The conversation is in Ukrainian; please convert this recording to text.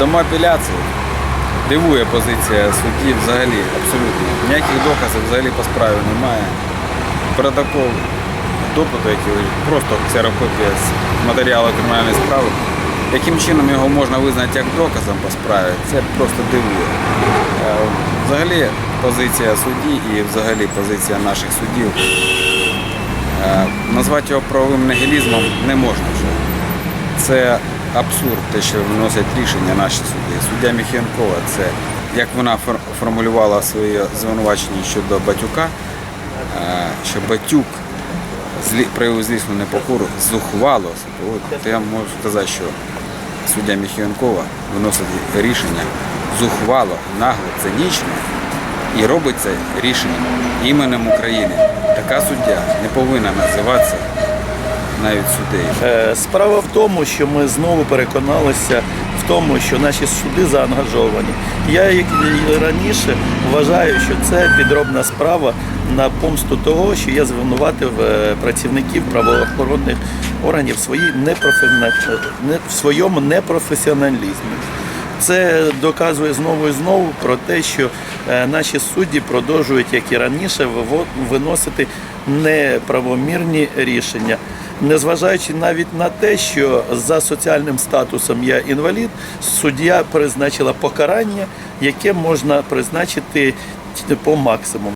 Дамо апеляцію. Дивує позиція судді взагалі, абсолютно. Ніяких доказів взагалі по справі немає. Протокол допиту, який просто ксерокопія з матеріалу кримінальної справи. Яким чином його можна визнати як доказом по справі, це просто дивує. Е, Взагалі позиція судді і взагалі позиція наших суддів е, назвати його правовим нігілізмом не можна вже. Це абсурд, те, що виносять рішення наші судді. Суддя Міхієнкова, це як вона формулювала своє звинувачення щодо Батюка, е, що Батюк проявив злісну непокору, зухвало. От я можу сказати, що суддя Міхієнкова виносить рішення зухвало, нагло, цинічно і робить це рішення іменем України. Така суддя не повинна називатися навіть суддею. Е, Справа в тому, що ми знову переконалися в тому, що наші суди заангажовані. Я, як раніше, вважаю, що це підробна справа на помсту того, що я звинуватив е, працівників правоохоронних органів в, своїй непрофесіона- в своєму непрофесіоналізмі. Це доказує знову і знову про те, що е, наші судді продовжують, як і раніше, виносити неправомірні рішення, незважаючи навіть на те, що за соціальним статусом я інвалід, суддя призначила покарання, яке можна призначити по максимуму.